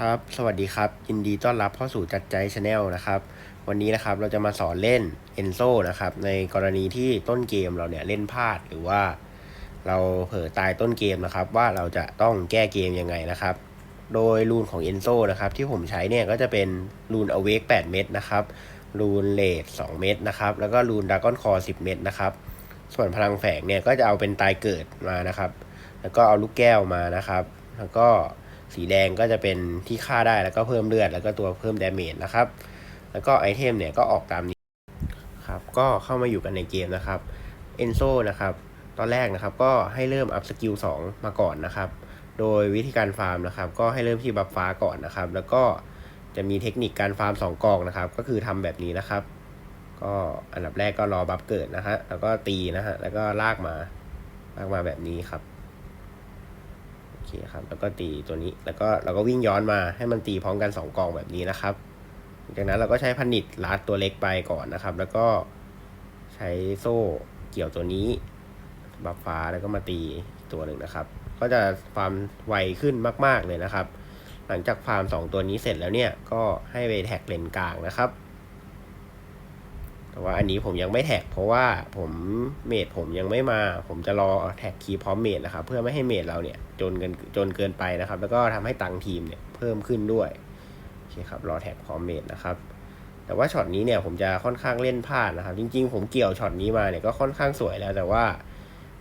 ครับ สวัสดีครับ ยินดีต้อนรับเข้าสู่จัดใจชาแนลนะครับ วันนี้นะครับเราจะมาสอนเล่น Enzo นะครับ ในกรณีที่ต้นเกมเราเนี่ยเล่นพลาดหรือว่า เราเผลอตายต้นเกมนะครับ ว่าเราจะต้องแก้เกมยังไงนะครับ โดยรูนของ Enzo นะครับ ที่ผมใช้เนี่ยก็จะเป็นรูน Awake 8เม็ดนะครับรูนเลด2เม็ดนะครับ แล้วก็รูน Dragon Core 10 เม็ดนะครับ ส่วนพลังแฝงเนี่ยก็จะเอาเป็นตายเกิดมานะครับ แล้วก็เอาลูกแก้วมานะครับ แล้วก็ สีแดงก็จะเป็นที่ฆ่าได้แล้วก็เพิ่มเลือดแล้วก็ตัวเพิ่มดาเมจนะครับ แล้วก็ไอเทมเนี่ยก็ออกตามนี้ครับก็เข้ามาอยู่กันในเกมนะครับเอนโซนะครับตอนแรกนะครับก็ให้เริ่มอัพสกิล2มาก่อนนะครับ โดยวิธีการฟาร์มนะครับ ก็ให้เริ่มที่บัฟฟ้าก่อนนะครับ แล้วก็จะมีเทคนิคการฟาร์ม2กองนะครับ ก็คือทำแบบนี้นะครับ ก็อันดับแรกก็รอบัฟเกิดนะฮะแล้วก็ตีนะฮะแล้วก็ลากมาลากมาแบบนี้ครับ เคครับ แล้วก็ตีตัวนี้ แล้วก็เราก็วิ่งย้อนมาให้มันตีพร้อมกันสองกองแบบนี้นะครับจากนั้นเราก็ใช้พันิดลัดตัวเล็กไปก่อนนะครับ แล้วก็ใช้โซ่เกี่ยวตัวนี้บัฟฟ้าแล้วก็มาตีตัวหนึ่งนะครับ ก็จะฟาร์มไวขึ้นมาก ๆเลยนะครับ หลังจากฟาร์มสองตัวนี้เสร็จแล้วเนี่ยก็ให้ไปแท็กเลนกลางนะครับ แต่ว่าอันนี้ผมยังไม่แท็ก เพราะว่าผมเมดผมยังไม่มา ผมจะรอแท็กคีย์พร้อมเมดนะครับ เพื่อไม่ให้เมดเราเนี่ยจนเกินจนเกินไปนะครับ แล้วก็ทำให้ตังค์ทีมเนี่ยเพิ่มขึ้นด้วยโอเคครับรอแท็กพร้อมเมดนะครับแต่ว่าช็อตนี้เนี่ยผมจะค่อนข้างเล่นพลาดนะครับ จริง ๆ ผมเกี่ยวช็อตนี้มาเนี่ยก็ค่อนข้างสวยแล้ว แต่ว่า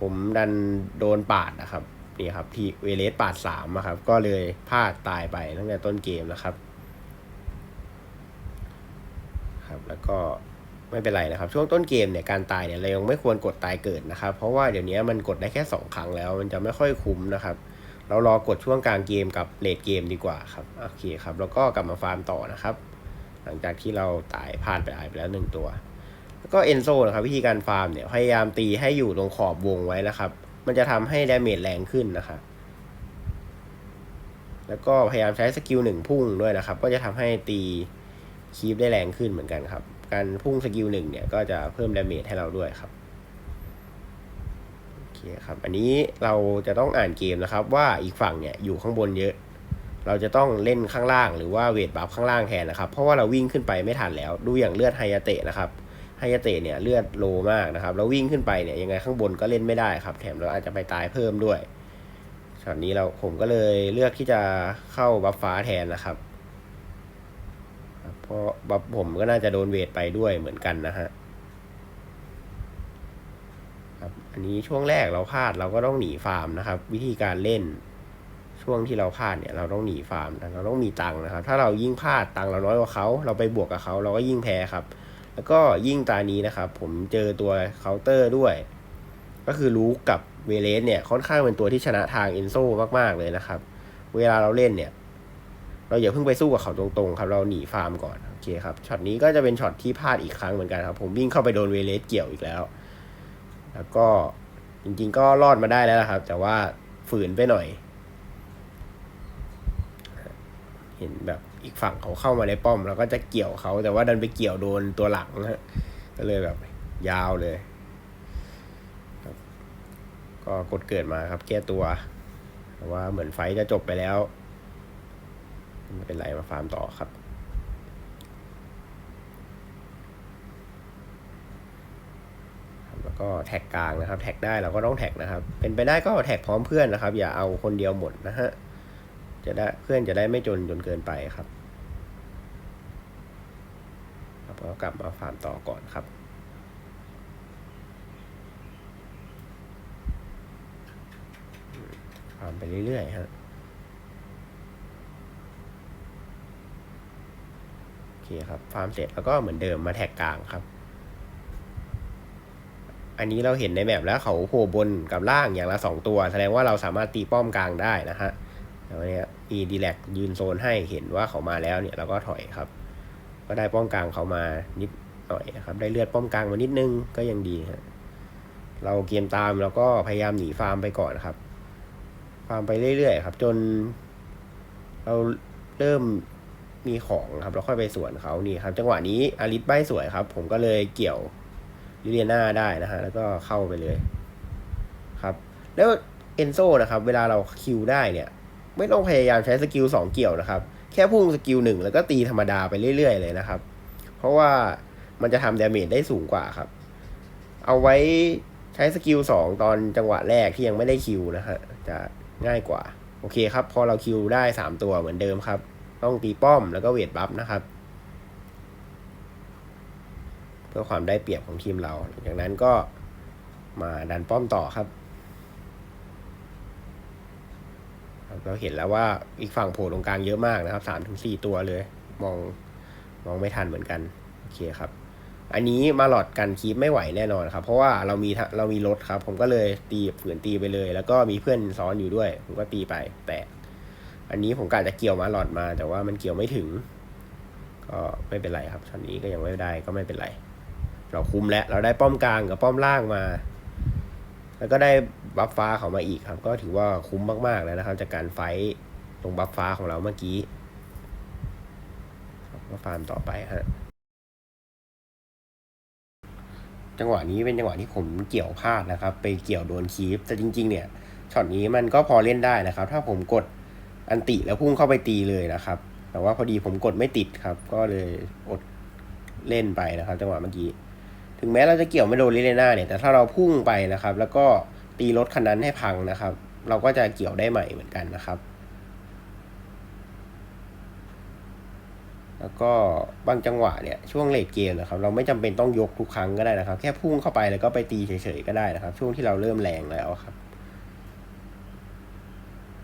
ผมดันโดนปาดนะครับนี่ครับที่เวเลสปาดสามครับก็เลยพลาดตายไปตั้งแต่ต้นเกมนะครับ ครับแล้วก็ ไม่เป็นไรนะครับ ช่วงต้นเกมเนี่ยการตายเนี่ยเรายังไม่ควรกดตายเกิดนะครับ เพราะว่าเดี๋ยวนี้มันกดได้แค่ 2 ครั้งแล้ว มันจะไม่ค่อยคุ้มนะครับ เรารอกดช่วงกลางเกมกับเลดเกมดีกว่าครับโอเคครับแล้วก็กลับมาฟาร์มต่อนะครับ หลังจากที่เราตายพลาดไปอายไปแล้วหนึ่งตัวแล้วก็เอนโซนะครับวิธีการฟาร์มเนี่ยพยายามตีให้อยู่ตรงขอบวงไว้นะครับ มันจะทำให้ดาเมจแรงขึ้นนะครับแล้วก็พยายามใช้สกิลหนึ่งพุ่งด้วยนะครับ ก็จะทำให้ตีคีปได้แรงขึ้นเหมือนกันครับ การพุ่งสกิลหนึ่งเนี่ยก็จะเพิ่มดาเมจให้เราด้วยครับโอเคครับอันนี้เราจะต้องอ่านเกมนะครับ ว่าอีกฝั่งเนี่ยอยู่ข้างบนเยอะ เราจะต้องเล่นข้างล่างหรือว่าเวทบัฟข้างล่างแทนนะครับ เพราะว่าเราวิ่งขึ้นไปไม่ทันแล้ว ดูอย่างเลือดไฮยาเตะนะครับไฮยาเตะเนี่ยเลือดโลมากนะครับเราวิ่งขึ้นไปเนี่ยยังไงข้างบนก็เล่นไม่ได้ครับ แถมเราอาจจะไปตายเพิ่มด้วยช็อตนี้เราผมก็เลยเลือกที่จะเข้าบัฟฟ้าแทนนะครับ เพราะบัฟผมก็น่าจะโดนเวทไปด้วยเหมือนกันนะฮะครับอันนี้ช่วงแรกเราพลาดเราก็ต้องหนีฟาร์มนะครับ วิธีการเล่นช่วงที่เราพลาดเนี่ยเราต้องหนีฟาร์มนะเราต้องมีตังค์นะครับ ถ้าเรายิ่งพลาดตังค์เราน้อยกว่าเขาเราไปบวกกับเขาเราก็ยิ่งแพ้ครับ แล้วก็ยิ่งตานี้นะครับ ผมเจอตัวเคาน์เตอร์ด้วย ก็คือรู้กับเวเลสเนี่ยค่อนข้างเป็นตัวที่ชนะทางเอนโซมากๆเลยนะครับ เวลาเราเล่นเนี่ย เราอย่าเพิ่งไปสู้กับเขาตรงๆครับ เราหนีฟาร์มก่อนโอเคครับช็อตนี้ก็จะเป็นช็อตที่พลาดอีกครั้งเหมือนกันครับ ผมวิ่งเข้าไปโดนเวเลสเกี่ยวอีกแล้ว แล้วก็จริงๆก็รอดมาได้แล้วครับ แต่ว่าฝืนไปหน่อย เห็นแบบอีกฝั่งเขาเข้ามาในป้อม แล้วก็จะเกี่ยวเขาแต่ว่าดันไปเกี่ยวโดนตัวหลังนะฮะก็เลยแบบยาวเลยก็กดเกิดมาครับ แก้ตัว แต่ว่าเหมือนไฟจะจบไปแล้ว ไม่เป็นไรมาฟาร์มต่อครับ แล้วก็แท็กกลางนะครับ แท็กได้เราก็ต้องแท็กนะครับ เป็นไปได้ก็แท็กพร้อมเพื่อนนะครับ อย่าเอาคนเดียวหมดนะฮะจะได้เพื่อนจะได้ไม่จนจนเกินไปครับครับก็กลับมาฟาร์มต่อก่อนครับฟาร์มไปเรื่อยๆฮะ โอ เคครับฟาร์มเสร็จแล้วก็เหมือนเดิมมาแท็กกลางครับ อันนี้เราเห็นในแมปแล้วเขาโผล่บนกับล่างอย่างละสองตัว แสดงว่าเราสามารถตีป้อมกลางได้นะฮะแล้วเนี่ยมีดีแลกยืนโซนให้เห็นว่าเขามาแล้วเนี่ยเราก็ถอยครับ ก็ได้ป้อมกลางเขามานิดหน่อยนะครับ ได้เลือดป้อมกลางมานิดนึงก็ยังดีฮะเราเกมตามเราก็พยายามหนีฟาร์มไปก่อนครับ ฟาร์มไปเรื่อยๆครับ จน เราเริ่ม มีของครับเราค่อยไปสวนเขานี่ครับ จังหวะนี้อาริสใบสวยครับ ผมก็เลยเกี่ยวลิเลียนาได้นะฮะแล้วก็เข้าไปเลย ครับ แล้วเอนโซนะครับ เวลาเราคิวได้เนี่ย ไม่ต้องพยายามใช้สกิลสองเกี่ยวนะครับ แค่พุ่งสกิลหนึ่งแล้วก็ตีธรรมดาไปเรื่อยๆเลยนะครับ เพราะว่ามันจะทำดาเมจได้สูงกว่าครับ เอาไว้ใช้สกิลสองตอนจังหวะแรกที่ยังไม่ได้คิวนะฮะจะง่ายกว่า โอเคครับ พอเราคิวได้สามตัวเหมือนเดิมครับ ต้องตีป้อมแล้วก็เวทบัฟนะครับ เพื่อความได้เปรียบของทีมเรา หลังจากนั้นก็มาดันป้อมต่อครับเราเห็นแล้วว่าอีกฝั่งโผล่ตรงกลางเยอะมากนะครับสามถึงสี่ตัวเลย มองมองไม่ทันเหมือนกัน โอเคครับ อันนี้มาหลอดกันคีปไม่ไหวแน่นอนครับ เพราะว่าเรามีเรามีรถครับ ผมก็เลยตีฝืนตีไปเลย แล้วก็มีเพื่อนซ้อนอยู่ด้วย ผมก็ตีไปแต่ อันนี้ผมกะจะเกี่ยวมาหลอดมา แต่ว่ามันเกี่ยวไม่ถึง ก็ไม่เป็นไรครับช็อตนี้ก็ยังไม่ได้ก็ไม่เป็นไร เราคุ้มแล้ว เราได้ป้อมกลางกับป้อมล่างมา แล้วก็ได้บัฟฟ้าเขามาอีกครับ ก็ถือว่าคุ้มมากๆแล้วนะครับ จากการไฟท์ตรงบัฟฟ้าของเราเมื่อกี้ครับก็ฟาร์มต่อไปฮะจังหวะนี้เป็นจังหวะที่ผมเกี่ยวพลาดนะครับ ไปเกี่ยวโดนคีฟแต่จริง ๆ เนี่ยช็อตนี้มันก็พอเล่นได้นะครับ ถ้าผมกด อันติแล้วพุ่งเข้าไปตีเลยนะครับ แต่ว่าพอดีผมกดไม่ติดครับ ก็เลยอดเล่นไปนะครับจังหวะเมื่อกี้ ถึงแม้เราจะเกี่ยวไม่โดนลิเลน่าเนี่ย แต่ถ้าเราพุ่งไปนะครับ แล้วก็ตีรถคันนั้นให้พังนะครับ เราก็จะเกี่ยวได้ใหม่เหมือนกันนะครับ แล้วก็บางจังหวะเนี่ยช่วงเลดเกมนะครับ เราไม่จำเป็นต้องยกทุกครั้งก็ได้นะครับ แค่พุ่งเข้าไปแล้วก็ไปตีเฉยๆก็ได้นะครับ ช่วงที่เราเริ่มแรงแล้วครับ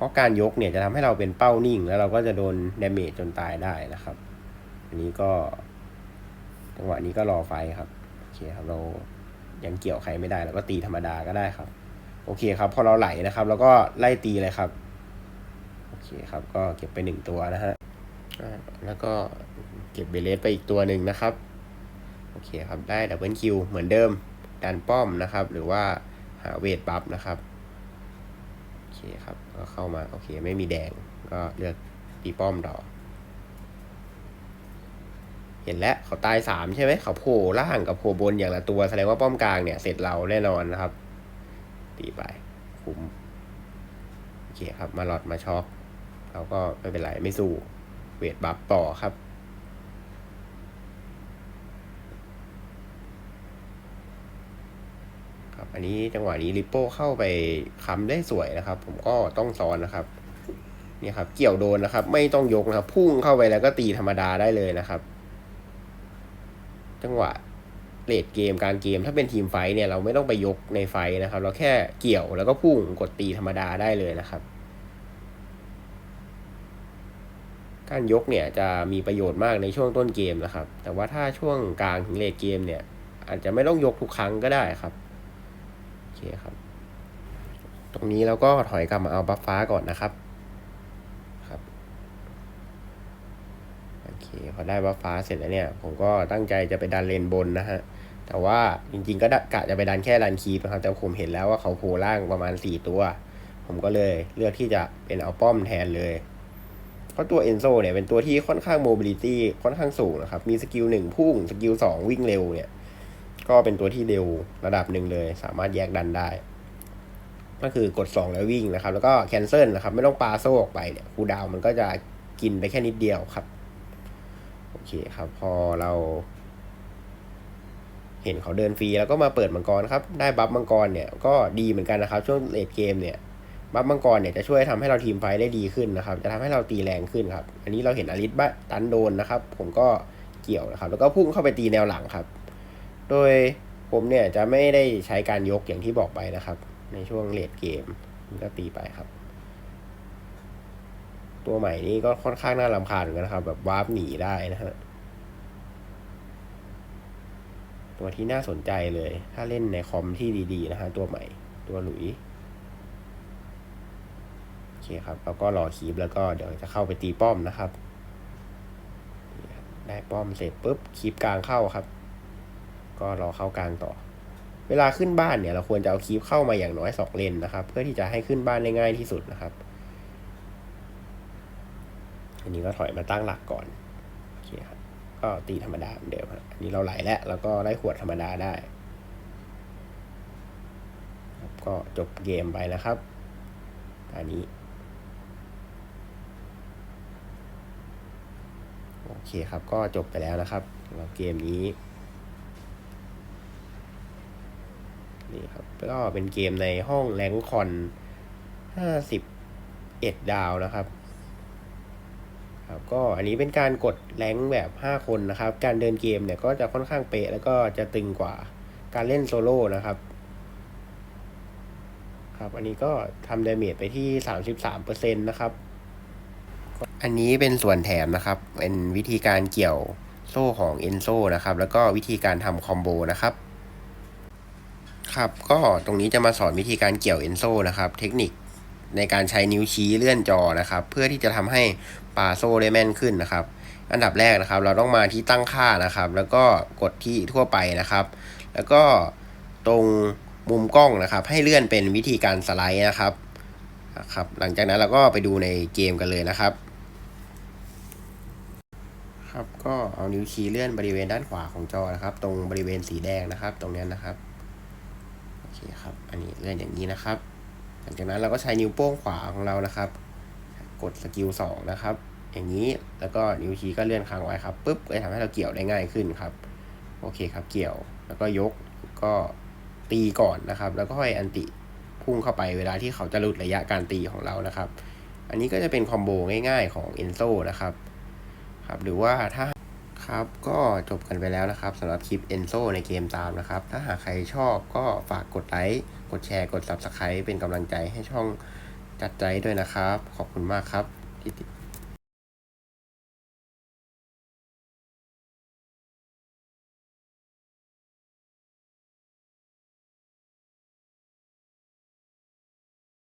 ราะการยกเนี่ยจะทำให้เราเป็นเป้านิ่ง แล้วเราก็จะโดนเดเมจจนตายได้นะครับ อันนี้ก็จังหวะนี้ก็รอไฟครับโอเคครับเรายังเกี่ยวใครไม่ได้เราก็ตีธรรมดาก็ได้ครับ โอเคครับ พอเราไหลนะครับแล้วก็ไล่ตีเลยครับโอเคครับ ก็เก็บไปหนึ่งตัวนะฮะแล้วก็เก็บเบเลสไปอีกตัวหนึ่งนะครับโอเคครับได้ดับเบิลคิวเหมือนเดิมดันป้อมนะครับ หรือว่าหาเวทบัฟนะครับ คครับ ก็เข้ามา โอเค ไม่มีแดง ก็เลือกตีป้อมต่อเห็นแล้วเขาตายสามใช่ไหม เขาโผล่ล่างกับโผล่บนอย่างละตัว แสดงว่าป้อมกลางเนี่ย เสร็จเราแน่นอนนะครับ ตีไป คุ้ม โอเคครับ มาหลอดมาช็อกเราก็ไม่เป็นไร ไม่สู้ เวทบัฟต่อครับ ครับ อันนี้จังหวะนี้ริปโป้เข้าไปค้ำได้สวยนะครับ ผมก็ต้องซ้อนนะครับนี่ครับ เกี่ยวโดนนะครับ ไม่ต้องยกนะครับ พุ่งเข้าไปแล้วก็ตีธรรมดาได้เลยนะครับ จังหวะเลดเกมกางเกมถ้าเป็นทีมไฟเนี่ยเราไม่ต้องไปยกในไฟนะครับ เราแค่เกี่ยวแล้วก็พุ่งกดตีธรรมดาได้เลยนะครับ การยกเนี่ยจะมีประโยชน์มากในช่วงต้นเกมนะครับ แต่ว่าถ้าช่วงกลางถึงเลทเกมเนี่ย อาจจะไม่ต้องยกทุกครั้งก็ได้ครับ คครับ ตรงนี้เราก็ถอยกลับมาเอาบัฟฟ้าก่อนนะครับ ครับ โอเค พอได้บัฟฟ้าเสร็จแล้วเนี่ย ผมก็ตั้งใจจะไปดันเลนบนนะฮะ แต่ว่าจริงๆก็กะจะไปดันแค่ดันคีปนะครับ แต่ผมเห็นแล้วว่าเขาโผล่ล่างประมาณสี่ตัว ผมก็เลยเลือกที่จะเป็นเอาป้อมแทนเลยเพราะตัวเอนโซเนี่ยเป็นตัวที่ค่อนข้างโมบิลิตี้ค่อนข้างสูงนะครับ มีสกิลหนึ่งพุ่ง สกิลสองวิ่งเร็วเนี่ย ก็เป็นตัวที่เร็วระดับหนึ่งเลย สามารถแยกดันได้ ก็คือกดสองแล้ววิ่งนะครับ แล้วก็แคนเซิลนะครับ ไม่ต้องปาโซ่ออกไปเนี่ยคูดาวมันก็จะกินไปแค่นิดเดียวครับ โอเคครับ พอเรา เห็นเขาเดินฟรีแล้วก็มาเปิดมังกรครับ ได้บัฟมังกรเนี่ยก็ดีเหมือนกันนะครับ ช่วงเลดเกมเนี่ยบัฟมังกรเนี่ยจะช่วยทำให้เราทีมไฟได้ดีขึ้นนะครับ จะทำให้เราตีแรงขึ้นครับ อันนี้เราเห็นอลิสบ้าตันโดนนะครับ ผมก็เกี่ยวนะครับ แล้วก็พุ่งเข้าไปตีแนวหลังครับ โดยผมเนี่ยจะไม่ได้ใช้การยกอย่างที่บอกไปนะครับ ในช่วงเลดเกมก็ตีไปครับ ตัวใหม่นี้ก็ค่อนข้างน่ารำคาญเหมือนกันนะครับ แบบวาร์ปหนีได้นะฮะตัวที่น่าสนใจเลย ถ้าเล่นในคอมที่ดีๆนะฮะตัวใหม่ ตัวหลุยโอเคครับแล้วก็รอคีบแล้วก็เดี๋ยวจะเข้าไปตีป้อมนะครับ ได้ป้อมเสร็จปุ๊บคีบกลางเข้าครับ ก็รอเข้ากลางต่อ เวลาขึ้นบ้านเนี่ยเราควรจะเอาคีบเข้ามาอย่างน้อยสองเลนนะครับ เพื่อที่จะให้ขึ้นบ้านได้ง่ายที่สุดนะครับ อันนี้ก็ถอยมาตั้งหลักก่อนโอเคครับก็ตีธรรมดาเหมือนเดิมครับอันนี้เราไหลแล้วแล้วก็ไล่ขวดธรรมดาได้ครับก็จบเกมไปนะครับ อันนี้ โอเคครับก็จบไปแล้วนะครับสำหรับเกมนี้ นี่ครับก็เป็นเกมในห้องแรงคอนห้าสิบเอ็ดดาวนะครับครับ ก็อันนี้เป็นการกดแรงแบบ 5 คนนะครับ การเดินเกมเนี่ยก็จะค่อนข้างเป๊ะแล้วก็จะตึงกว่าการเล่นโซโล่นะครับ ครับ อันนี้ก็ทำดาเมจไปที่ 33%นะครับ อันนี้เป็นส่วนแถมนะครับ เป็นวิธีการเกี่ยวโซ่ของเอนโซนะครับ แล้วก็วิธีการทำคอมโบนะครับ ครับก็ตรงนี้จะมาสอนวิธีการเกี่ยวเอนโซนะครับ เทคนิคในการใช้นิ้วชี้เลื่อนจอนะครับ เพื่อที่จะทำให้ปาโซ่ได้แม่นขึ้นนะครับ อันดับแรกนะครับ เราต้องมาที่ตั้งค่านะครับ แล้วก็กดที่ทั่วไปนะครับ แล้วก็ตรงมุมกล้องนะครับ ให้เลื่อนเป็นวิธีการสไลด์นะครับครับ หลังจากนั้นเราก็ไปดูในเกมกันเลยนะครับ ครับก็เอานิ้วชี้เลื่อนบริเวณด้านขวาของจอนะครับ ตรงบริเวณสีแดงนะครับ ตรงนี้นะครับ เคครับ อันนี้เลื่อนอย่างนี้นะครับ หลังจากนั้นเราก็ใช้นิ้วโป้งขวาของเรานะครับ กดสกิลสองนะครับ อย่างนี้ แล้วก็นิ้วชี้ก็เลื่อนค้างไว้ครับปุ๊บก็จะทำให้เราเกี่ยวได้ง่ายขึ้นครับ โอเคครับ เกี่ยว แล้วก็ยก ก็ตีก่อนนะครับ แล้วก็ค่อยอันติพุ่งเข้าไปเวลาที่เขาจะหลุดระยะการตีของเรานะครับ อันนี้ก็จะเป็นคอมโบง่ายๆของ e n นโซนะครับ ครับ หรือว่าถ้า ครับก็จบกันไปแล้วนะครับสำหรับคลิปเอนโซในเกมตามนะครับ ถ้าหากใครชอบก็ฝากกดไลค์กดแชร์กด Subscribe เป็นกำลังใจให้ช่องจัดใจด้วยนะครับ ขอบคุณมากครับที่ติด